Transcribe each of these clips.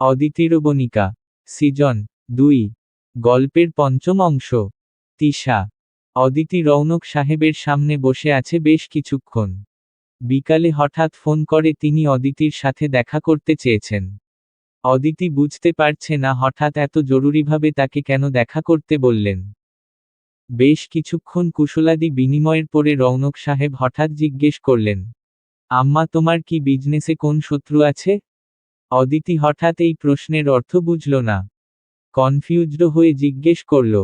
অদিতিরবণিকা, season, দুই, গল্পের পঞ্চম অংশ, তিশা, অদিতি রৌনক সাহেবের সামনে বসে আছে বেশ কিছুক্ষণ। বিকালে হঠাৎ ফোন করে তিনি অদিতির সাথে দেখা করতে চেয়েছেন। অদিতি বুঝতে পারছে না হঠাৎ এত জরুরিভাবে তাকে কেন দেখা করতে বললেন। বেশ কিছুক্ষণ কুশলাদি বিনিময়ের পরে রৌনক সাহেব হঠাৎ জিজ্ঞেস করলেন, আম্মা, তোমার কি বিজনেসে কোন শত্রু আছে? অদিতি হঠাৎ এই প্রশ্নের অর্থ বুঝল না। কনফিউজড হয়ে জিজ্ঞেস করল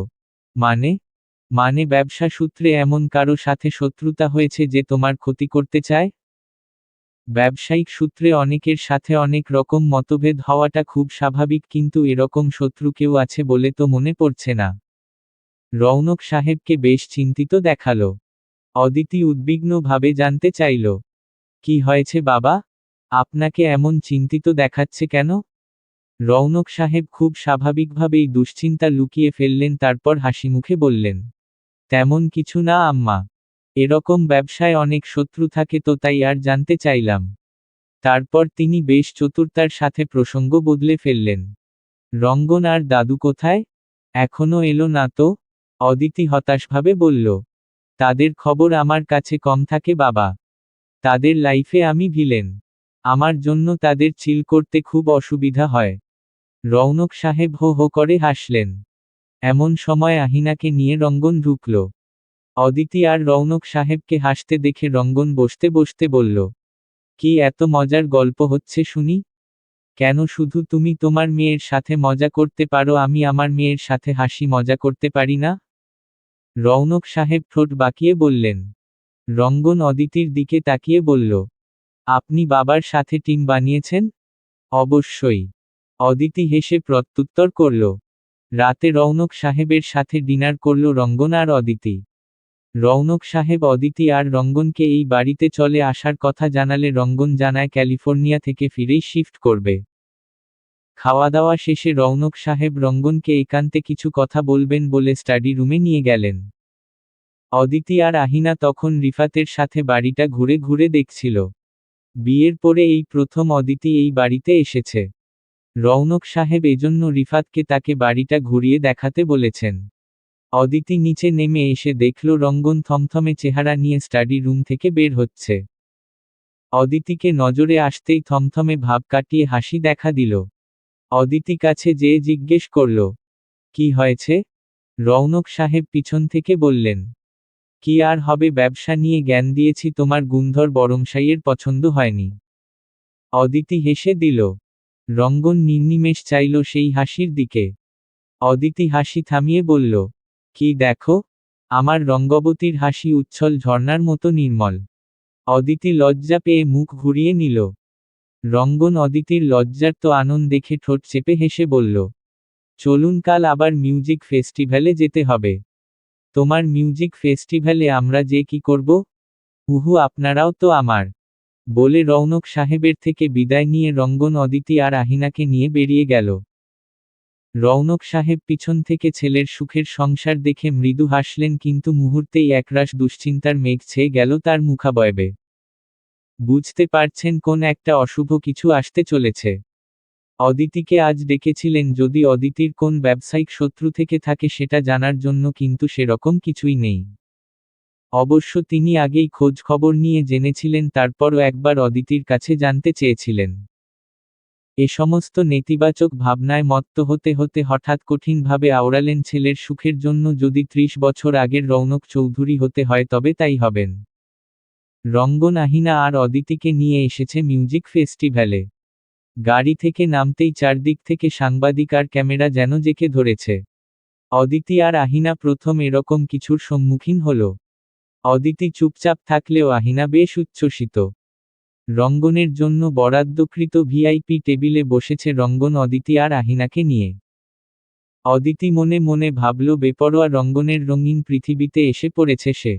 মানে? মানে ব্যবসা সূত্রে এমন কারও সাথে শত্রুতা হয়েছে যে তোমার ক্ষতি করতে চায়? ব্যবসায়িক সূত্রে অনেকের সাথে অনেক রকম মতভেদ হওয়াটা খুব স্বাভাবিক কিন্তু এরকম শত্রু কেউ আছে বলে তো মনে পড়ছে না। রৌনক সাহেবকে বেশ চিন্তিত দেখাল। অদিতি উদ্বিগ্নভাবে জানতে চাইল, কি হয়েছে বাবা? আপনাকে এমন চিন্তিত দেখাচ্ছে কেন? রৌনক সাহেব খুব স্বাভাবিকভাবেই দুশ্চিন্তা লুকিয়ে ফেললেন, তারপর হাসিমুখে বললেন, তেমন কিছু না, আম্মা। এরকম ব্যবসায় অনেক শত্রু থাকে তো তাই আর জানতে চাইলাম। তারপর তিনি বেশ চতুরতার সাথে প্রসঙ্গ বদলে ফেললেন, রঙ্গন আর দাদু কোথায়? এখনও এলো না তো? অদিতি হতাশভাবে বলল, তাদের খবর আমার কাছে কম থাকে, বাবা। তাদের লাইফে আমি ভিলেন। আমার জন্য তাদের চিল করতে খুব অসুবিধা হয়। রৌনক সাহেব হো হো করে হাসলেন। এমন সময় আহিনাকে নিয়ে রঙ্গন ঢুকল। অদিতি আর রৌনক সাহেবকে হাসতে দেখে রঙ্গন বসতে বসতে বলল, কি এত মজার গল্প হচ্ছে শুনি? কেন শুধু তুমি তোমার মেয়ের সাথে মজা করতে পারো, আমি আমার মেয়ের সাথে হাসি মজা করতে পারি না? রৌনক সাহেব ঠোঁট বাঁকিয়ে বললেন। রঙ্গন অদিতির দিকে তাকিয়ে বলল আপনি বাবার সাথে টিম বানিয়েছেন? অবশ্যই। অদিতি হেসে প্রত্যুত্তর করল। রাতে রৌনক সাহেবের সাথে ডিনার করল রঙ্গন আর অদিতি। রৌনক সাহেব অদিতি আর রঙ্গনকে এই বাড়িতে চলে আসার কথা জানালে রঙ্গন জানায় ক্যালিফোর্নিয়া থেকে ফিরেই শিফট করবে। খাওয়া দাওয়া শেষে রৌনক সাহেব রঙ্গনকে একান্তে কিছু কথা বলবেন বলে স্টাডি রুমে নিয়ে গেলেন। অদিতি আর আহিনা তখন রিফাতের সাথে বাড়িটা ঘুরে ঘুরে দেখছিল। বিয়ের পরে এই প্রথম অদিতি এই বাড়িতে এসেছে। রৌনক সাহেব এজন্য রিফাতকে তাকে বাড়িটা ঘুরিয়ে দেখাতে বলেছেন। অদিতি নিচে নেমে এসে দেখল রঙ্গন থমথমে চেহারা নিয়ে স্টাডি রুম থেকে বের হচ্ছে। অদিতিকে নজরে আসতেই থমথমে ভাব কাটিয়ে হাসি দেখা দিল। অদিতি কাছে যেয়ে জিজ্ঞেস করল, কি হয়েছে? রৌনক সাহেব পিছন থেকে বললেন কি আর হবে ব্যবসা নিয়ে জ্ঞান দিয়েছি তোমার গুন্ধর বরমশাইয়ের পছন্দ হয়নি। অদিতি হেসে দিল, রঙ্গন নির্নিমেষ চাইল সেই হাসির দিকে। অদিতি হাসি থামিয়ে বলল, কি দেখো, আমার রঙ্গবতীর হাসি উচ্ছল ঝর্ণার মতো নির্মল। অদিতি লজ্জা পেয়ে মুখ ঘুরিয়ে নিল। রঙ্গন অদিতির লজ্জার তো আনন্দ দেখে ঠোঁট চেপে হেসে বলল, চলুন কাল আবার মিউজিক ফেস্টিভ্যালে যেতে হবে। তোমার মিউজিক ফেস্টিভ্যালে আমরা যে কি করব? উহু, আপনারাও তো আমার। বলে রৌনক সাহেবের থেকে বিদায় নিয়ে রঙ্গন, অদিতি আর আহিনাকে নিয়ে বেরিয়ে গেল। রৌনক সাহেব পিছন থেকে ছেলের সুখের সংসার দেখে মৃদু হাসলেন, কিন্তু মুহূর্তেই একরাশ দুশ্চিন্তার মেঘ ছেয়ে গেল তার মুখাবয়বে। বুঝতে পারছেন কোন একটা অশুভ কিছু আসতে চলেছে। অদিতিকে আজ ডেকেছিলেন যদি অদিতির কোন ব্যবসায়িক শত্রু থেকে থাকে সেটা জানার জন্য কিন্তু সেরকম কিছুই নেই। অবশ্য তিনি আগেই খোঁজ খবর নিয়ে জেনেছিলেন, তারপরও একবার অদিতির কাছে জানতে চেয়েছিলেন। এ সমস্ত নেতিবাচক ভাবনায় মত্ত হতে হতে হঠাৎ কঠিনভাবে আওড়ালেন ছেলের সুখের জন্য যদি ত্রিশ বছর আগের রৌনক চৌধুরী হতে হয় তবে তাই হবেন। রঙ্গন আহিনা আর অদিতিকে নিয়ে এসেছে মিউজিক ফেস্টিভ্যালে। গাড়ি থেকে নামতেই চারদিক থেকে সাংবাদিক আর ক্যামেরা যেন জেকে ধরেছে। অদিতি আর আহিনা প্রথম এরকম কিছুর সম্মুখীন হল। অদিতি চুপচাপ থাকলেও আহিনা বেশ উচ্ছ্বসিত। রঙ্গনের জন্য বরাদ্দকৃত ভিআইপি টেবিলে বসেছে রঙ্গন, অদিতি আর আহিনাকে নিয়ে। অদিতি মনে মনে ভাবল, বেপরোয়া রঙ্গনের রঙিন পৃথিবীতে এসে পড়েছে সে।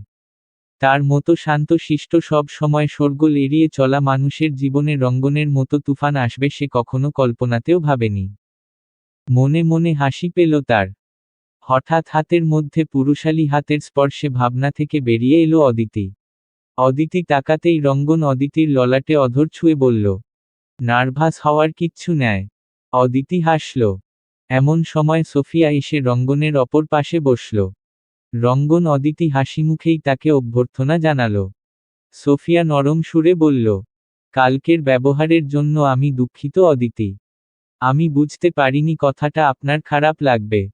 তার মতো শান্ত শিষ্ট সব সময় শোরগোল এড়িয়ে চলা মানুষের জীবনে রঙ্গনের মতো তুফান আসবে সে কখনো কল্পনাতেও ভাবেনি। মনে মনে হাসি পেল তার। হঠাৎ হাতের মধ্যে পুরুষালী হাতের স্পর্শে ভাবনা থেকে বেরিয়ে এলো অদিতি। অদিতি তাকাতেই রঙ্গন অদিতির ললাটে অধর ছুঁয়ে বলল, নার্ভাস হওয়ার কিচ্ছু নেয় অদিতি হাসল। এমন সময় সোফিয়া এসে রঙ্গনের অপর পাশে বসল। রঙ্গন অদিতি হাসি মুখেই তাকে অভ্যর্থনা জানাল। সোফিয়া নরম সুরে বলল, কালকের ব্যবহারের জন্য আমি দুঃখিত অদিতি। আমি বুঝতে পারিনি কথাটা আপনার খারাপ লাগবে।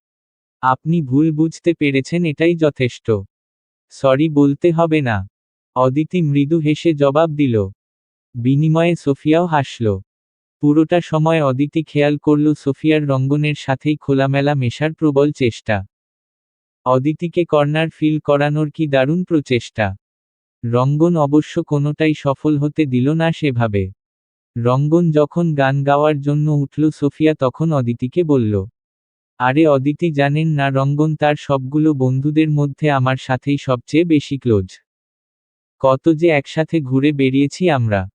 আপনি ভুল বুঝতে পেরেছেন এটাই যথেষ্ট। সরি বলতে হবে না। অদিতি মৃদু হেসে জবাব দিল। বিনিময়ে সোফিয়াও হাসল। পুরোটা সময় অদিতি খেয়াল করল সোফিয়ার রঙ্গনের সাথেই খোলামেলা মেশার প্রবল চেষ্টা। অদিতিকে কর্নার ফিল করানোর কি দারুণ প্রচেষ্টা। রঙ্গন অবশ্য কোনোটাই সফল হতে দিল না সেভাবে। রঙ্গন যখন গান গাওয়ার জন্য উঠল, সোফিয়া তখন অদিতিকে বলল, আরে অদিতি, জানেন না, রঙ্গন তার সবগুলো বন্ধুদের মধ্যে আমার সাথেই সবচেয়ে বেশি ক্লোজ। কত যে একসাথে ঘুরে বেরিয়েছি আমরা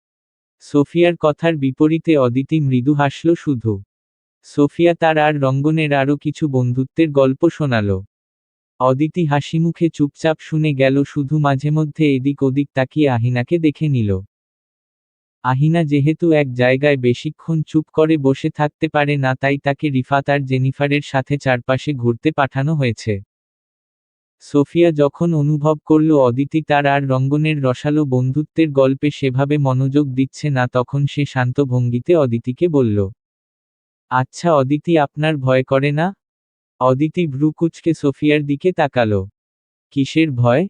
সোফিয়ার কথার বিপরীতে অদিতি মৃদু হাসল শুধু। সোফিয়া তার আর রঙ্গনের আরও কিছু বন্ধুত্বের গল্প শোনাল। অদিতি হাসিমুখে চুপচাপ শুনে গেল, শুধু মাঝে মধ্যে এদিক ওদিক তাকিয়ে আহিনাকে দেখে নিল। আহিনা যেহেতু এক জায়গায় বেশিক্ষণ চুপ করে বসে থাকতে পারে না, তাই তাকে রিফাত আর জেনিফারের সাথে চারপাশে ঘুরতে পাঠানো হয়েছে। সোফিয়া যখন অনুভব করল অদিতি তার আর রঙ্গনের রসালো বন্ধুত্বের গল্পে সেভাবে মনোযোগ দিচ্ছে না, তখন সে শান্ত ভঙ্গিতে অদিতিকে বলল আচ্ছা অদিতি, আপনার ভয় করে না? অদিতি ভ্রুকুচকে সোফিয়ার দিকে তাকালো। কিসের ভয়?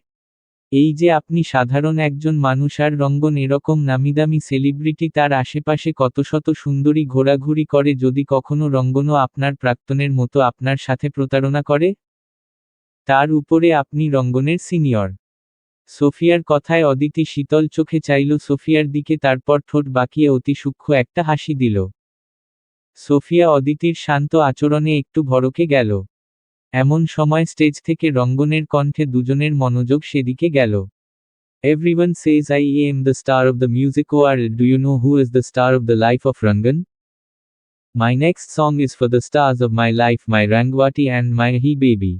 এই যে আপনি সাধারণ একজন মানুষ আর রঙ্গন এরকম নামিদামি সেলিব্রিটি, তার আশেপাশে কত শত সুন্দরী ঘোরাঘুরি করে, যদি কখনো রঙ্গনও আপনার প্রাক্তনের মতো আপনার সাথে প্রতারণা করে? তার উপরে আপনি রঙ্গনের সিনিয়র। সোফিয়ার কথায় অদিতি শীতল চোখে চাইল, সোফিয়ার দিকে তারপর ঠোঁট বাকিয়ে অতি সূক্ষ্ম একটা হাসি দিল। সোফিয়া অদিতির শান্ত আচরণে একটু ভরকে গেল। এমন সময় স্টেজ থেকে রঙ্গনের কণ্ঠে দুজনের মনোযোগ সেদিকে গেল। Everyone says I am the star of the music O R do you know who is the star of the life of Rangan my next song is for the stars of my life my Rangwati and my he baby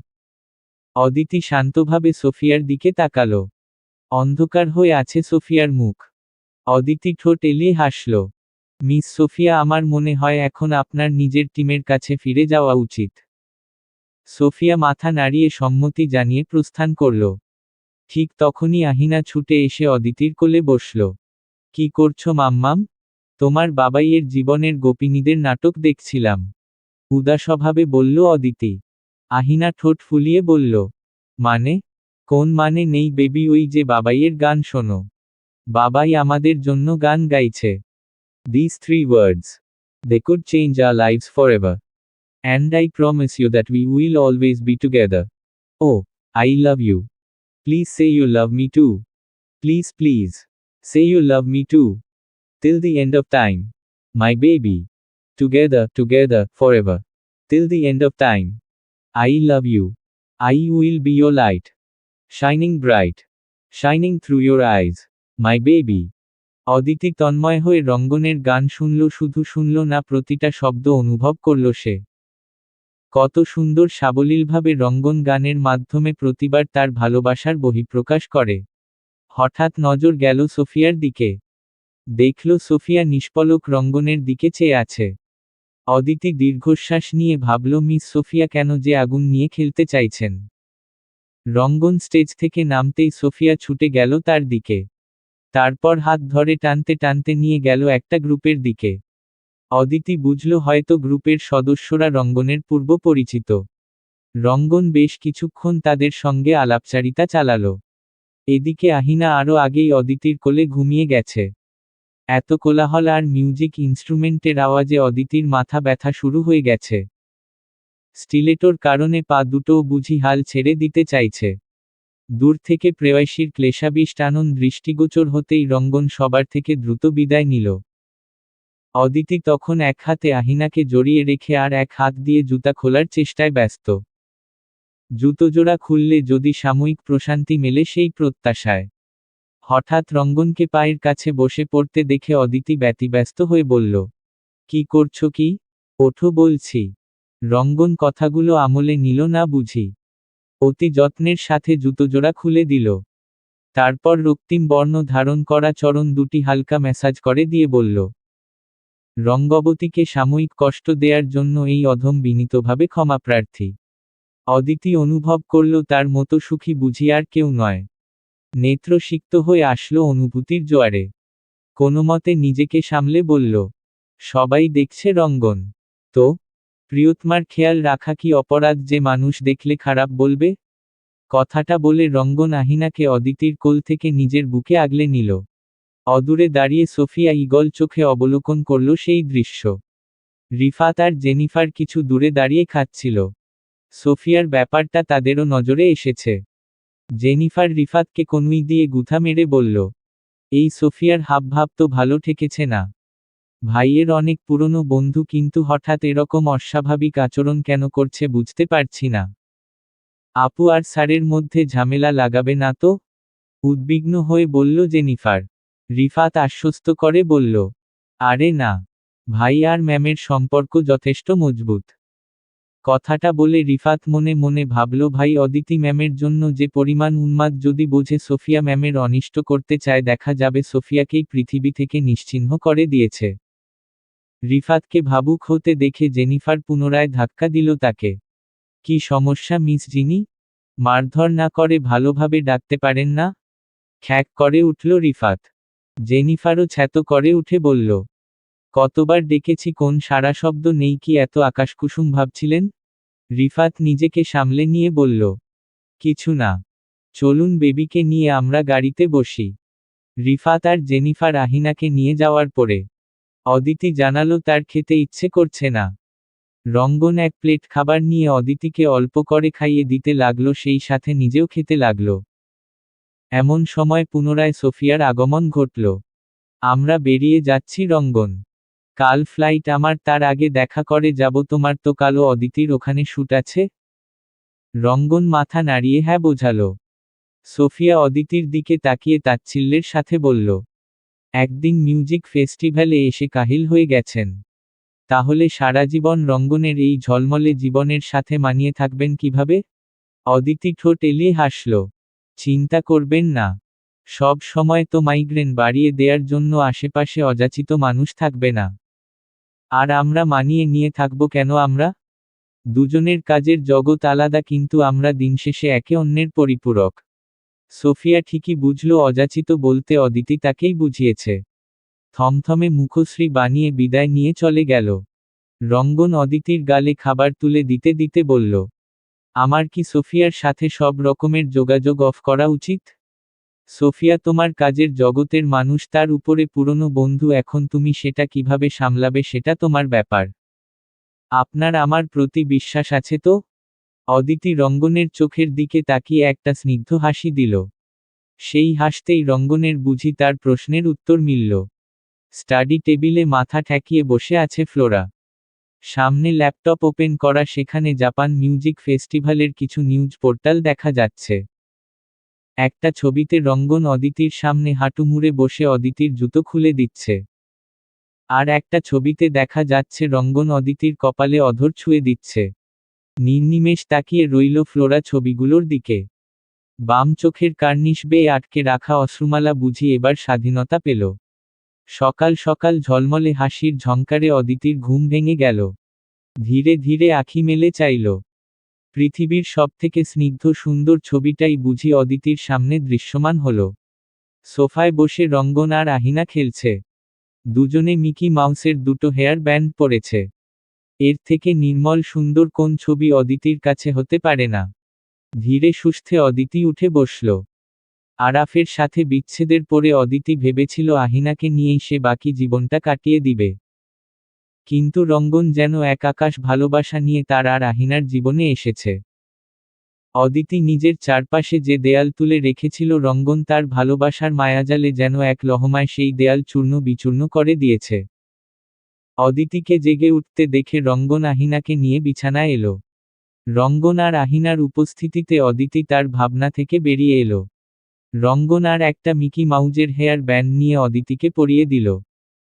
Aditi শান্তভাবে সোফিয়ার দিকে তাকালো। অন্ধকার হয়ে আছে সোফিয়ার মুখ। অদিতি ঠোঁট এলিয়ে হাসলো। মিস সোফিয়া, আমার মনে হয় এখন আপনার নিজের টিমের কাছে ফিরে যাওয়া উচিত। সোফিয়া মাথা নাড়িয়ে সম্মতি জানিয়ে প্রস্থান করল। ঠিক তখনই আহিনা ছুটে এসে অদিতির কোলে বসল। কি করছ মাম্মাম? তোমার বাবাইয়ের জীবনের গোপিনীদের নাটক দেখছিলাম। উদাসভাবে বলল অদিতি। আহিনা ঠোঁট ফুলিয়ে বলল মানে? কোন মানে নেই বেবি, ওই যে বাবাইয়ের গান শোনো। বাবাই আমাদের জন্য গান গাইছে। These three words. They could change our lives forever. And I promise you that we will always be together. Oh, I love you. Please say you love me too. Please, please. Say you love me too. Till the end of time. My baby. Together, together, forever. Till the end of time. I love you. I will be your light. Shining bright. Shining through your eyes. My baby. Aditi Tanmoy হয়ে রঙ্গনের গান শুনল, শুধু শুনল না, প্রতিটা শব্দ অনুভব করল সে। কত সুন্দর সাবলীলভাবে রঙ্গন গানের মাধ্যমে প্রতিবার তার ভালোবাসার বহিঃপ্রকাশ করে। হঠাৎ নজর গেল সোফিয়ার দিকে। দেখল সোফিয়া নিষ্পলক রঙ্গনের দিকে চেয়ে আছে। অদিতি দীর্ঘশ্বাস নিয়ে ভাবল, মিস সোফিয়া, কেন যে আগুন নিয়ে খেলতে চাইছেন? রঙ্গন স্টেজ থেকে নামতেই সোফিয়া ছুটে গেল তার দিকে। তারপর হাত ধরে টানতে টানতে নিয়ে গেল একটা গ্রুপের দিকে। অদিতি বুঝল হয়তো গ্রুপের সদস্যরা রঙ্গনের পূর্ব পরিচিত। রঙ্গন বেশ কিছুক্ষণ তাদের সঙ্গে আলাপচারিতা চালাল। এদিকে আহিনা আরও আগেই অদিতির কোলে ঘুমিয়ে গেছে। এত কোলাহল আর মিউজিক ইনস্ট্রুমেন্টের আওয়াজে অদিতির মাথা ব্যথা শুরু হয়ে গেছে। স্টিলেটোর কারণে পা দুটোও বুঝি হাল ছেড়ে দিতে চাইছে। দূর থেকে প্রেয়সীর ক্লেশাবিষ্ট আনন্দ দৃষ্টিগোচর হতেই রঙ্গন সবার থেকে দ্রুত বিদায় নিল। অদিতি তখন এক হাতে আহিনাকে জড়িয়ে রেখে আর এক হাত দিয়ে জুতা খোলার চেষ্টায় ব্যস্ত। জুতোজোড়া খুললে যদি সাময়িক প্রশান্তি মেলে সেই প্রত্যাশায়। হঠাৎ রঙ্গনকে পায়ের কাছে বসে পড়তে দেখে অদিতি ব্যতিব্যস্ত হয়ে বলল, কি করছ কি? ওঠো বলছি। রঙ্গন কথাগুলো আমলে নিল না বুঝি। অতি যত্নের সাথে জুতোজোড়া খুলে দিল। তারপর রক্তিম বর্ণ ধারণ করা চরণ দুটি হালকা ম্যাসাজ করে দিয়ে বলল, রঙ্গবতীকে সাময়িক কষ্ট দেয়ার জন্য এই অধম বিনীতভাবে ক্ষমাপ্রার্থী অদিতি অনুভব করল তার মতো সুখী বুঝি আর কেউ নয়। নেত্রসিক্ত হয়ে আসলো অনুভূতির জোয়ারে। কোনোমতে নিজেকে সামলে বলল, সবাই দেখছে রঙ্গন। তো প্রিয়তমার খেয়াল রাখা কি অপরাধ যে মানুষ দেখলে খারাপ বলবে? কথাটা বলে রঙ্গন আহিনাকে অদিতির কোল থেকে নিজের বুকে আগলে নিল। অদূরে দাঁড়িয়ে সোফিয়া ইগল চোখে অবলোকন করল সেই দৃশ্য। রিফাত আর জেনিফার কিছু দূরে দাঁড়িয়ে খাচ্ছিল। সোফিয়ার ব্যাপারটা তাদেরও নজরে এসেছে। জেনিফার রিফাতকে কনুই দিয়ে গুথা মেরে বলল, এই সোফিয়ার হাবভাব তো ভালো ঠেকেছে না। ভাইয়ের অনেক পুরনো বন্ধু কিন্তু হঠাৎ এরকম অস্বাভাবিক আচরণ কেন করছে বুঝতে পারছি না। আপু আর স্যারের মধ্যে ঝামেলা লাগাবে না তো? উদ্বিগ্ন হয়ে বলল জেনিফার। রিফাত আশ্বস্ত করে বলল, আরে না, ভাই আর ম্যামের সম্পর্ক যথেষ্ট মজবুত। কথাটা বলে রিফাত মনে মনে ভাবল, ভাই অদিতি ম্যামের জন্য যে পরিমাণ উন্মাদ যদি বোঝে সোফিয়া ম্যামের অনিষ্ট করতে চায় দেখা যাবে সোফিয়াকেই পৃথিবী থেকে নিশ্চিহ্ন করে দিয়েছে। রিফাতকে ভাবুক হতে দেখে জেনিফার পুনরায় ধাক্কা দিল তাকে। কি সমস্যা, মিস জিনি? মারধর না করে ভালোভাবে ডাকতে পারেন না? খ্যাক করে উঠল রিফাত। জেনিফারও ছ্যাত করে উঠে বলল, কতবার ডেকেছি, কোন সারা শব্দ নেই, কি এত আকাশকুসুম ভাবছিলেন? রিফাত নিজেকে সামলে নিয়ে বলল, কিছু না, চলুন বেবিকে নিয়ে আমরা গাড়িতে বসি। রিফাত আর জেনিফার আহিনাকে নিয়ে যাওয়ার পরে অদিতি জানালো তার খেতে ইচ্ছে করছে না। রঙ্গন এক প্লেট খাবার নিয়ে অদিতিকে অল্প করে খাইয়ে দিতে লাগল, সেই সাথে নিজেও খেতে লাগল। এমন সময় পুনরায় সোফিয়ার আগমন ঘটল। আমরা বেরিয়ে যাচ্ছি রঙ্গন। কাল ফ্লাইট আমার তার আগে দেখা করে যাব, তোমার তো কালো অদিতির ওখানে শুট আছে? রঙ্গন মাথা নাড়িয়ে হ্যাঁ বোঝালো। সোফিয়া অদিতির দিকে তাকিয়ে তাচ্ছিল্যের সাথে বলল একদিন মিউজিক ফেস্টিভ্যালে এসে কাহিল হয়ে গেছেন। তাহলে সারা জীবন রঙ্গনের এই ঝলমলে জীবনের সাথে মানিয়ে থাকবেন কীভাবে? অদিতি ঠোঁট এলিয়ে হাসল, চিন্তা করবেন না, সব সময় তো মাইগ্রেন বাড়িয়ে দেয়ার জন্য আশেপাশে অযাচিত মানুষ থাকবে না। আর আমরা মানিয়ে নিয়ে থাকব কেন আমরা? দুজনের কাজের জগৎ আলাদা কিন্তু আমরা দিনশেষে একে অন্যের পরিপূরক। সোফিয়া ঠিকই বুঝল অযাচিত বলতে অদিতি তাকেই বুঝিয়েছে। থমথমে মুখশ্রী বানিয়ে বিদায় নিয়ে চলে গেল। রঙ্গন অদিতির গালে খাবার তুলে দিতে দিতে বলল, আমার কি সোফিয়ার সাথে সব রকমের যোগাযোগ অফ করা উচিত? সোফিয়া তোমার কাজের জগতের মানুষ, তার উপরে পুরনো বন্ধু, এখন তুমি সেটা কীভাবে সামলাবে সেটা তোমার ব্যাপার। আপনার আমার প্রতি বিশ্বাস আছে তো? অদিতি রঙ্গনের চোখের দিকে তাকিয়ে একটা স্নিগ্ধ হাসি দিল। সেই হাসতেই রঙ্গনের বুঝি তার প্রশ্নের উত্তর মিলল। স্টাডি টেবিলে মাথা ঠেকিয়ে বসে আছে ফ্লোরা। সামনে ল্যাপটপ ওপেন করা সেখানে জাপান মিউজিক ফেস্টিভ্যালের কিছু নিউজ পোর্টাল দেখা যাচ্ছে। একটা ছবিতে রঙ্গন অদিতির সামনে হাঁটু মুড়ে বসে অদিতির জুতো খুলে দিচ্ছে। আর একটা ছবিতে দেখা যাচ্ছে রঙ্গন অদিতির কপালে অধর ছুঁয়ে দিচ্ছে। নির্নিমেষ তাকিয়ে রইল ফ্লোরা ছবিগুলোর দিকে। বাম চোখের কার্নিশ বেয়ে আটকে রাখা অশ্রুমালা বুঝি এবার স্বাধীনতা পেল। সকাল সকাল ঝলমলে হাসির ঝঙ্কারে অদিতির ঘুম ভেঙে গেল। ধীরে ধীরে আখি মেলে চাইল। পৃথিবীর সবথেকে স্নিগ্ধ সুন্দর ছবিটাই বুঝি অদিতির সামনে দৃশ্যমান হল। সোফায় বসে রঙ্গন আর আহিনা খেলছে। দুজনে মিকি মাউসের দুটো হেয়ার ব্যান্ড পরেছে। এর থেকে নির্মল সুন্দর কোন ছবি অদিতির কাছে হতে পারে না। ধীরে সুস্থে অদিতি উঠে বসল। আরাফের সাথে বিচ্ছেদের পরে অদিতি ভেবেছিল আহিনাকে নিয়েই সে বাকি জীবনটা কাটিয়ে দিবে। কিন্তু রঙ্গন যেন এক আকাশ ভালোবাসা নিয়ে তার আর আহিনার জীবনে এসেছে। অদিতি নিজের চারপাশে যে দেয়াল তুলে রেখেছিল রঙ্গন তার ভালোবাসার মায়াজালে যেন এক লহমায় সেই দেয়াল চূর্ণ বিচূর্ণ করে দিয়েছে। অদিতিকে জেগে উঠতে দেখে রঙ্গন আহিনাকে নিয়ে বিছানায় এলো। রঙ্গন আর আহিনার উপস্থিতিতে অদিতি তার ভাবনা থেকে বেরিয়ে এলো। রঙ্গন আর একটা মিকি মাউজের হেয়ার ব্যান্ড নিয়ে অদিতিকে পরিয়ে দিল।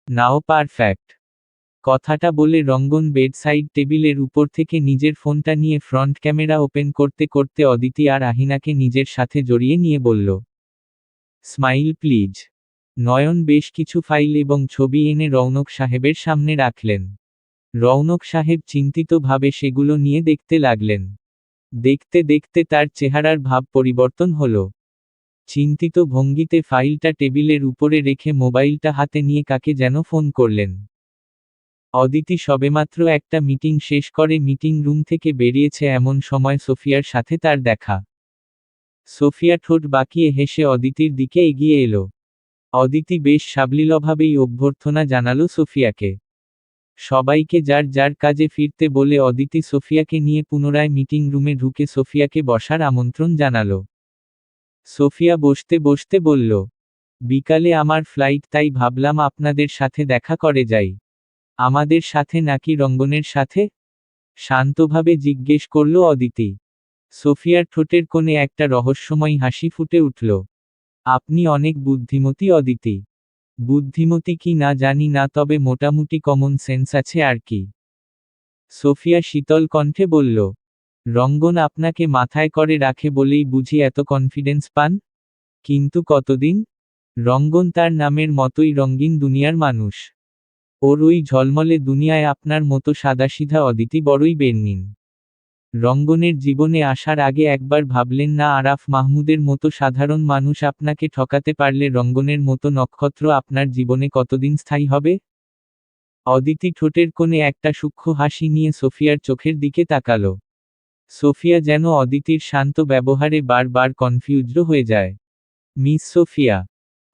নাও পারফ্যাক্ট কথাটা বলে রঙ্গন বেডসাইড টেবিলের উপর থেকে নিজের ফোনটা নিয়ে ফ্রন্ট ক্যামেরা ওপেন করতে করতে অদিতি আর আহিনাকে নিজের সাথে জড়িয়ে নিয়ে বলল, স্মাইল প্লিজ। নয়ন বেশ কিছু ফাইল এবং ছবি এনে রৌনক সাহেবের সামনে রাখলেন। রৌনক সাহেব চিন্তিতভাবে সেগুলো নিয়ে দেখতে লাগলেন। দেখতে দেখতে তার চেহারার ভাব পরিবর্তন হল। চিন্তিত ভঙ্গিতে ফাইলটা টেবিলের উপরে রেখে মোবাইলটা হাতে নিয়ে কাকে যেন ফোন করলেন। অদিতি সবেমাত্র একটা মিটিং শেষ করে মিটিং রুম থেকে বেরিয়েছে এমন সময় সোফিয়ার সাথে তার দেখা। সোফিয়া ঠোঁট বাঁকিয়ে হেসে অদিতির দিকে এগিয়ে এলো। অদিতি বেশ সাবলীলভাবেই অভ্যর্থনা জানালো সোফিয়াকে। সবাইকে যার যার কাজে ফিরতে বলে অদিতি সোফিয়াকে নিয়ে পুনরায় মিটিং রুমে ঢুকে সোফিয়াকে বসার আমন্ত্রণ জানাল। সোফিয়া বসতে বসতে বলল, বিকালে আমার ফ্লাইট, তাই ভাবলাম আপনাদের সাথে দেখা করে যাই। আমাদের সাথে নাকি রঙ্গনের সাথে? শান্তভাবে জিজ্ঞেস করল অদিতি। সোফিয়ার ঠোঁটের কোণে একটা রহস্যময় হাসি ফুটে উঠল। আপনি অনেক বুদ্ধিমতী অদিতি। বুদ্ধিমতী কি না জানি না, তবে মোটামুটি কমন সেন্স আছে আর কি। সোফিয়া শীতল কণ্ঠে বলল, রঙ্গন আপনাকে মাথায় করে রাখে বলেই বুঝি এত কনফিডেন্স পান? কিন্তু কতদিন? রঙ্গন তার নামের মতোই রঙ্গিন দুনিয়ার মানুষ। ওর ওই ঝলমলে দুনিয়ায় আপনার মতো সাদাসিধা অদিতি বড়ই বেরনিন রঙ্গনের জীবনে আসার আগে একবার ভাবলেন, না, আরাফ মাহমুদের মতো সাধারণ মানুষ আপনাকে ঠকাতে পারলে রঙ্গনের মতো নক্ষত্র আপনার জীবনে কতদিন স্থায়ী হবে? অদিতি ঠোঁটের কোণে একটা সূক্ষ্ম হাসি নিয়ে সোফিয়ার চোখের দিকে তাকালো। সোফিয়া যেন অদিতির শান্ত ব্যবহারে বারবার কনফিউজড হয়ে যায়। মিস সোফিয়া,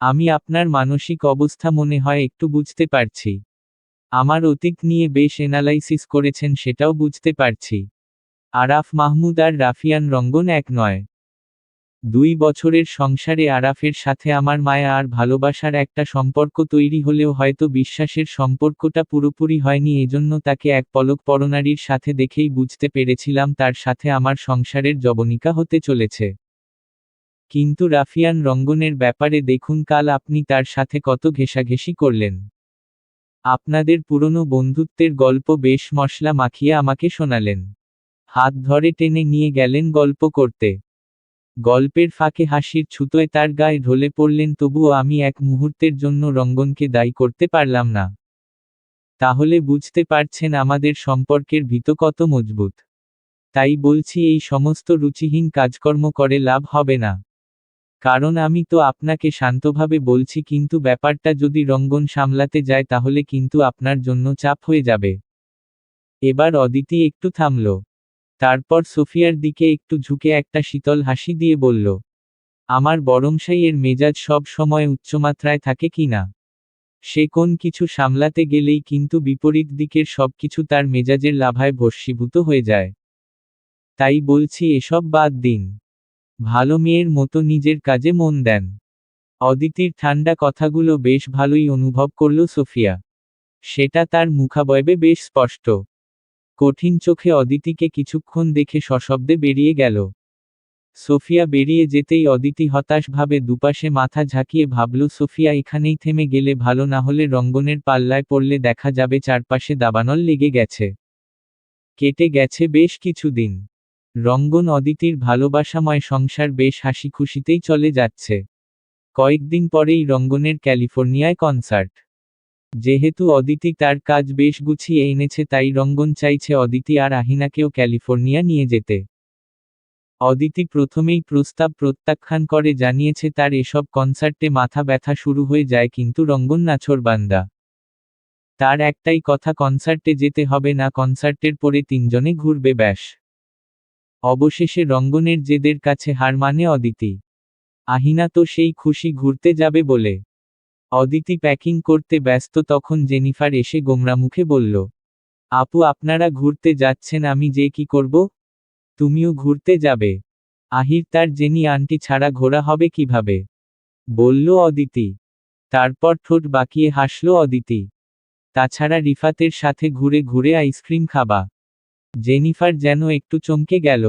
আমি আপনার মানসিক অবস্থা মনে হয় একটু বুঝতে পারছি। আমার অতীত নিয়ে বেশ এনালাইসিস করেছেন, সেটাও বুঝতে পারছি। আরাফ মাহমুদ আর রাফিয়ান রঙ্গন এক নয়। দুই বছরের সংসারে আরাফের সাথে আমার মায়া আর ভালোবাসার একটা সম্পর্ক তৈরি হলেও হয়তো বিশ্বাসের সম্পর্কটা পুরোপুরি হয়নি, এজন্য তাকে এক পলক পরনারীর সাথে দেখেই বুঝতে পেরেছিলাম তার সাথে আমার সংসারের জবনিকা হতে চলেছে। কিন্তু রাফিয়ান রঙ্গনের ব্যাপারে দেখুন, কাল আপনি তার সাথে কত ঘেঁষাঘেঁষি করলেন। আপনাদের পুরনো বন্ধুত্বের গল্প বেশ মশলা মাখিয়ে আমাকে শোনালেন। হাত ধরে টেনে নিয়ে গেলেন গল্প করতে। গল্পের ফাঁকে হাসির ছুতোয় তার গায়ে ঢলে পড়লেন, তবুও আমি এক মুহূর্তের জন্য রঙ্গনকে দায়ী করতে পারলাম না। তাহলে বুঝতে পারছেন আমাদের সম্পর্কের ভিত কত মজবুত। তাই বলছি এই সমস্ত রুচিহীন কাজকর্ম করে লাভ হবে না। কারণ আমি তো আপনাকে শান্তভাবে বলছি, কিন্তু ব্যাপারটা যদি রঙ্গন সামলাতে যায় তাহলে কিন্তু আপনার জন্য চাপ হয়ে যাবে। এবার অদিতি একটু থামল। তারপর সোফিয়ার দিকে একটু ঝুঁকে একটা শীতল হাসি দিয়ে বলল, আমার বরমশাইয়ের মেজাজ সব সময় উচ্চমাত্রায় থাকে কি না? সে কোন কিছু সামলাতে গেলেই কিন্তু বিপরীত দিকের সবকিছু তার মেজাজের লাভায় ভস্মীভূত হয়ে যায়। তাই বলছি এসব বাদ দিন। ভালো মেয়ের মতো নিজের কাজে মন দেন অদিতির ঠান্ডা কথাগুলো বেশ ভালোই অনুভব করল সোফিয়া। সেটা তার মুখাবয়বে বেশ স্পষ্ট। কঠিন চোখে অদিতিকে কিছুক্ষণ দেখে সশব্দে বেরিয়ে গেল। সোফিয়া বেরিয়ে যেতেই অদিতি হতাশভাবে দুপাশে মাথা ঝাঁকিয়ে ভাবল, সোফিয়া, এখানেই থেমে গেলে ভালো না হলে রঙ্গনের পাল্লায় পড়লে দেখা যাবে চারপাশে দাবানল লেগে গেছে। কেটে গেছে বেশ কিছুদিন। রঙ্গন অদিতির ভালোবাসাময় সংসার বেশ হাসি খুশিতেই চলে যাচ্ছে। কয়েকদিন পরেই রঙ্গনের ক্যালিফোর্নিয়ায় কনসার্ট। যেহেতু অদিতি তার কাজ বেশ গুছিয়ে এনেছে, তাই রঙ্গন চাইছে অদিতি আর আহিনাকেও ক্যালিফোর্নিয়া নিয়ে যেতে। অদিতি প্রথমেই প্রস্তাব প্রত্যাখ্যান করে, জানিয়েছে তার এসব কনসার্টে মাথা ব্যথা শুরু হয়ে যায়, কিন্তু রঙ্গন নাছরবান্দা তার একটাই কথা, কনসার্টে যেতে হবে না, কনসার্টের পরে তিনজনে ঘুরবে, ব্যাস। অবশেষে রঙ্গনের জেদের কাছে হার মানে অদিতি। আহিনা তো সেই খুশি ঘুরতে যাবে বলে। অদিতি প্যাকিং করতে ব্যস্ত তখন জেনিফার এসে গোমরা মুখে বলল, আপু, আপনারা ঘুরতে যাচ্ছেন, আমি যে কি করব? তুমিও ঘুরতে যাবে। আহির তার জেনি আন্টি ছাড়া ঘোরা হবে কীভাবে? বলল অদিতি। তারপর ঠোঁট বাকিয়ে হাসল অদিতি। তাছাড়া রিফাতের সাথে ঘুরে ঘুরে আইসক্রিম খাবা। জেনিফার যেন একটু চমকে গেল।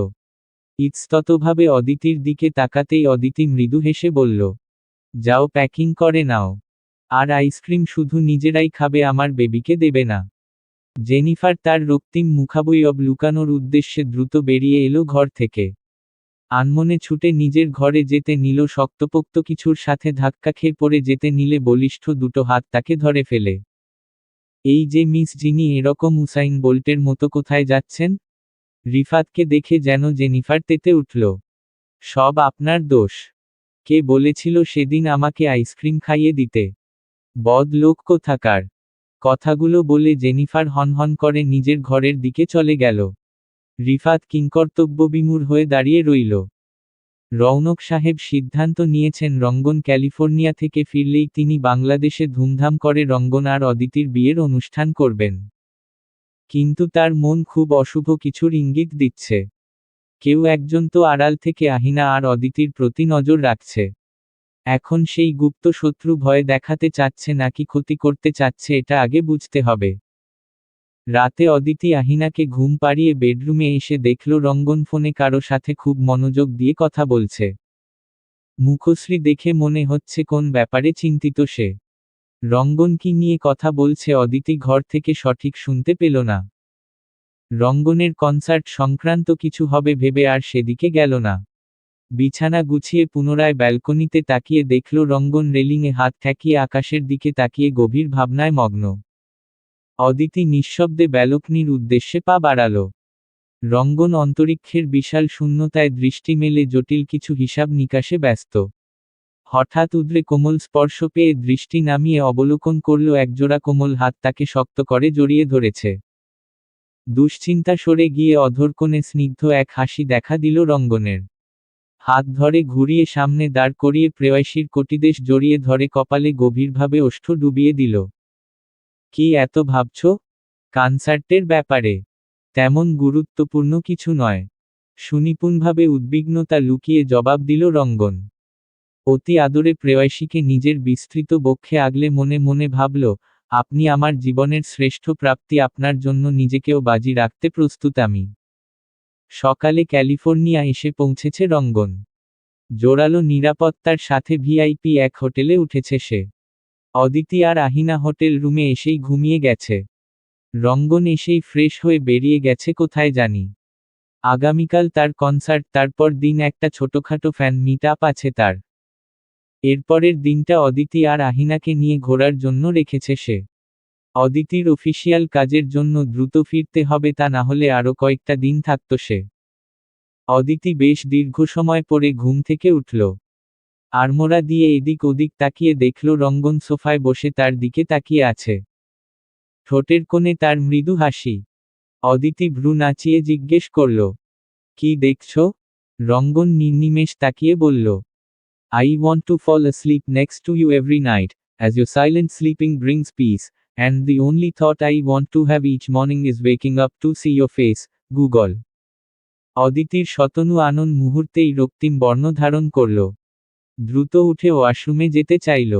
ইতস্ততভাবে অদিতির দিকে তাকাতেই অদিতি মৃদু হেসে বলল, যাও, প্যাকিং করে নাও। আর আইসক্রিম শুধু নিজেরাই খাবে, আমার বেবিকে দেবে না। জেনিফার তার রক্তিম মুখাবয়ব লুকানোর উদ্দেশ্যে দ্রুত বেরিয়ে এলো ঘর থেকে। আনমনে ছুটে নিজের ঘরে যেতে নিল শক্তপোক্ত কিছুর সাথে ধাক্কা খেয়ে পড়ে যেতে নিলে বলিষ্ঠ দুটো হাত তাকে ধরে ফেলে। এই যে মিস যিনি এরকম উসাইন বোল্টের মতো কোথায় যাচ্ছেন? রিফাতকে দেখে যেন জেনিফার তেতে উঠল। সব আপনার দোষ। কে বলেছিল সেদিন আমাকে আইসক্রিম খাইয়ে দিতে? বদ লোক কোথাকার কথাগুলো বলে জেনিফার হনহন করে নিজের ঘরের দিকে চলে গেল। রিফাত কিংকর্তব্যবিমূর হয়ে দাঁড়িয়ে রইল। রৌনক সাহেব সিদ্ধান্ত নিয়েছেন রঙ্গন ক্যালিফোর্নিয়া থেকে ফিরলেই তিনি বাংলাদেশে ধুমধাম করে রঙ্গন আর অদিতির বিয়ের অনুষ্ঠান করবেন। কিন্তু তার মন খুব অশুভ কিছুর ইঙ্গিত দিচ্ছে। কেউ একজন তো আড়াল থেকে আহিনা আর অদিতির প্রতি নজর রাখছে। এখন সেই গুপ্ত শত্রু ভয় দেখাতে চাচ্ছে নাকি ক্ষতি করতে চাচ্ছে এটা আগে বুঝতে হবে। রাতে অদিতি আহিনাকে ঘুম পাড়িয়ে বেডরুমে এসে দেখল রঙ্গন ফোনে কারও সাথে খুব মনোযোগ দিয়ে কথা বলছে। মুখশ্রী দেখে মনে হচ্ছে কোন ব্যাপারে চিন্তিত সে। রঙ্গন কি নিয়ে কথা বলছে অদিতি ঘর থেকে সঠিক শুনতে পেল না। রঙ্গনের কনসার্ট সংক্রান্ত কিছু হবে ভেবে আর সেদিকে গেল না। বিছানা গুছিয়ে পুনরায় ব্যালকনিতে তাকিয়ে দেখল রঙ্গন রেলিংয়ে হাত ঠেকিয়ে আকাশের দিকে তাকিয়ে গভীর ভাবনায় মগ্ন। অদিতি নিঃশব্দে ব্যালকনির উদ্দেশ্যে পা বাড়াল। রঙ্গন অন্তরিক্ষের বিশাল শূন্যতায় দৃষ্টি মেলে জটিল কিছু হিসাব নিকাশে ব্যস্ত। হঠাৎ উদ্রে কোমল স্পর্শ পেয়ে দৃষ্টি নামিয়ে অবলোকন করল একজোড়া কোমল হাত তাকে শক্ত করে জড়িয়ে ধরেছে। দুশ্চিন্তা সরে গিয়ে অধরকোণে স্নিগ্ধ এক হাসি দেখা দিল রঙ্গনের। হাত ধরে ঘুরিয়ে সামনে দাঁড় করিয়ে প্রেয়সীর কটিদেশ জড়িয়ে ধরে কপালে গভীরভাবে ওষ্ঠ ডুবিয়ে দিল। কি এত ভাবছ? কনসার্টের ব্যাপারে। তেমন গুরুত্বপূর্ণ কিছু নয়। সুনিপুণভাবে উদ্বিগ্নতা লুকিয়ে জবাব দিল রঙ্গন। অতি আদরে প্রেয়সীকে নিজের বিস্তৃত বক্ষে আগলে মনে মনে ভাবল, আপনি আমার জীবনের শ্রেষ্ঠ প্রাপ্তি আপনার জন্য নিজেকেও বাজি রাখতে প্রস্তুত আমি। সকালে ক্যালিফোর্নিয়া এসে পৌঁছেছে রঙ্গন। জোরালো নিরাপত্তার সাথে ভিআইপি এক হোটেলে উঠেছে সে। অদিতি আর আহিনা হোটেল রুমে এসেই ঘুমিয়ে গেছে। রঙ্গন এসেই ফ্রেশ হয়ে বেরিয়ে গেছে কোথায় জানি। আগামীকাল তার কনসার্ট, তারপর দিন একটা ছোটখাটো ফ্যান মিট আপ আছে তার। এরপরের দিনটা অদিতি আর আহিনাকে নিয়ে ঘোরার জন্য রেখেছে সে। অদিতির অফিসিয়াল কাজের জন্য দ্রুত ফিরতে হবে তা না হলে আরও কয়েকটা দিন থাকত সে। অদিতি বেশ দীর্ঘ সময় পরে ঘুম থেকে উঠল। আড়মোড়া দিয়ে এদিক ওদিক তাকিয়ে দেখল রঙ্গন সোফায় বসে তার দিকে তাকিয়ে আছে। ঠোঁটের কোণে তার মৃদু হাসি। অদিতি ভ্রু নাচিয়ে জিজ্ঞেস করল কি দেখছ? রঙ্গন নির্নিমেষ তাকিয়ে বলল I want to fall asleep next to you every night as you silent sleeping brings peace, and the only thought I want to have each morning is waking up to see your face, Google অদিতির শতনু আনন মুহূর্তেই রক্তিম বর্ণ ধারণ করল। দ্রুত উঠে ওয়াশরুমে যেতে চাইল।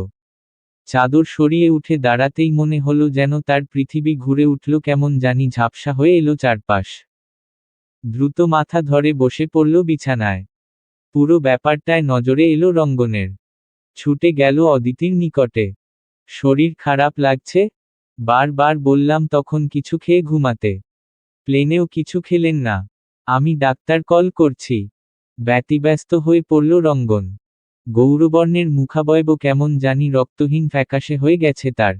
চাদর সরিয়ে উঠে দাঁড়াতেই মনে হলো যেন তার পৃথিবী ঘুরে উঠল কেমন জানি ঝাপসা হয়ে এলো চারপাশ। দ্রুত মাথা ধরে বসে পড়ল বিছানায়। পুরো ব্যাপারটায় নজরে এলো রঙ্গনের। ছুটে গেল অদিতির নিকটে। শরীর খারাপ লাগছে? বারবার বললাম তখন কিছু খেয়ে ঘুমাতে। প্লেনেও কিছু খেলেন না। আমি ডাক্তার কল করছি। ব্যতিব্যস্ত হয়ে পড়ল রঙ্গন। গৌরবর্ণের মুখাবয়ব কেমন জানি রক্তহীন ফ্যাকাশে হয়ে গেছে তার।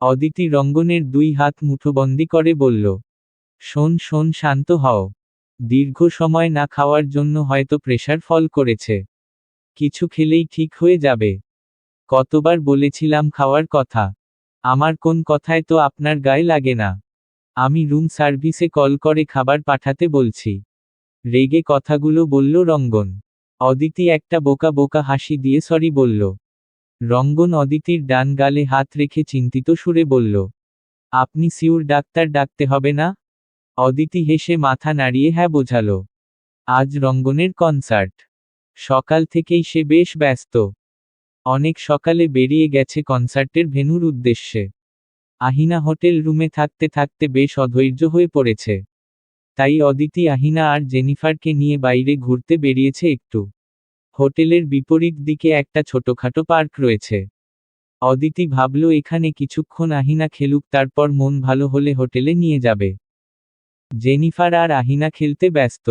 অদিতি রঙ্গনের দুই হাত মুঠোবন্দি করে বলল, শোন শোন, শান্ত হও। দীর্ঘ সময় না খাওয়ার জন্য হয়তো প্রেশার ফল করেছে। কিছু খেলেই ঠিক হয়ে যাবে। কতবার বলেছিলাম খাওয়ার কথা। আমার কোন কথায় তো আপনার গায়ে লাগে না। আমি রুম সার্ভিসে কল করে খাবার পাঠাতে বলছি। রেগে কথাগুলো বলল রঙ্গন। অদিতি একটা বোকা বোকা হাসি দিয়ে সরি বলল। রঙ্গন অদিতির ডান গালে হাত রেখে চিন্তিত সুরে বলল, আপনি সিউর ডাক্তার ডাকতে হবে না? অদিতি হেসে মাথা নাড়িয়ে হ্যাঁ বোঝালো। আজ রঙ্গনের কনসার্ট। সকাল থেকেই সে বেশ ব্যস্ত। অনেক সকালে বেরিয়ে গেছে কনসার্টের ভেনুর উদ্দেশ্যে। আহিনা হোটেল রুমে থাকতে থাকতে বেশ অধৈর্য হয়ে পড়েছে। তাই অদিতি, আহিনা আর জেনিফারকে নিয়ে বাইরে ঘুরতে বেরিয়েছে একটু। হোটেলের বিপরীত দিকে একটা ছোটখাটো পার্ক রয়েছে। অদিতি ভাবল, এখানে কিছুক্ষণ আহিনা খেলুক, তারপর মন ভালো হলে হোটেলে নিয়ে যাবে। জেনিফার আর আহিনা খেলতে ব্যস্ত।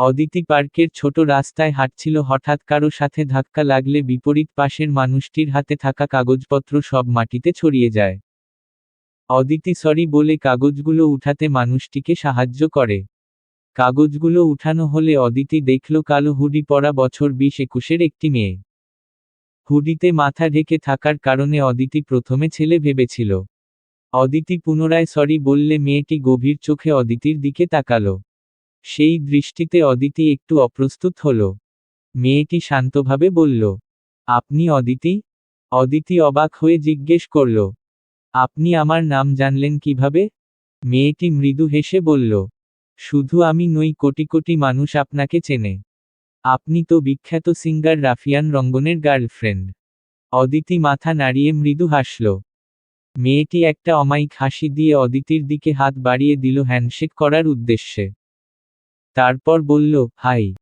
অদিতি পার্কের ছোট রাস্তায় হাঁটছিল হঠাৎ কারও সাথে ধাক্কা লাগলে বিপরীত পাশের মানুষটির হাতে থাকা কাগজপত্র সব মাটিতে ছড়িয়ে যায়। অদিতি সরি বলে কাগজগুলো উঠাতে মানুষটিকে সাহায্য করে। কাগজগুলো উঠানো হলে অদিতি দেখল কালো হুডি পরা বছর বিশ একুশের একটি মেয়ে। হুডিতে মাথা ঢেকে থাকার কারণে অদিতি প্রথমে ছেলে ভেবেছিল। অদিতি পুনরায় সরি বললে মেয়েটি গভীর চোখে অদিতির দিকে তাকালো। সেই দৃষ্টিতে অদিতি একটু অপ্রস্তুত হল। মেয়েটি শান্তভাবে বলল, আপনি অদিতি? অদিতি অবাক হয়ে জিজ্ঞেস করল, আপনি আমার নাম জানলেন কীভাবে? মেয়েটি মৃদু হেসে বলল, শুধু আমি নই, কোটি কোটি মানুষ আপনাকে চেনে। আপনি তো বিখ্যাত সিঙ্গার রাফিয়ান রঙ্গনের গার্লফ্রেন্ড অদিতি মাথা নাড়িয়ে মৃদু হাসল। মেয়েটি একটা অমায়িক হাসি দিয়ে অদিতির দিকে হাত বাড়িয়ে দিল হ্যান্ডশেক করার উদ্দেশ্যে। তারপর বলল হাই।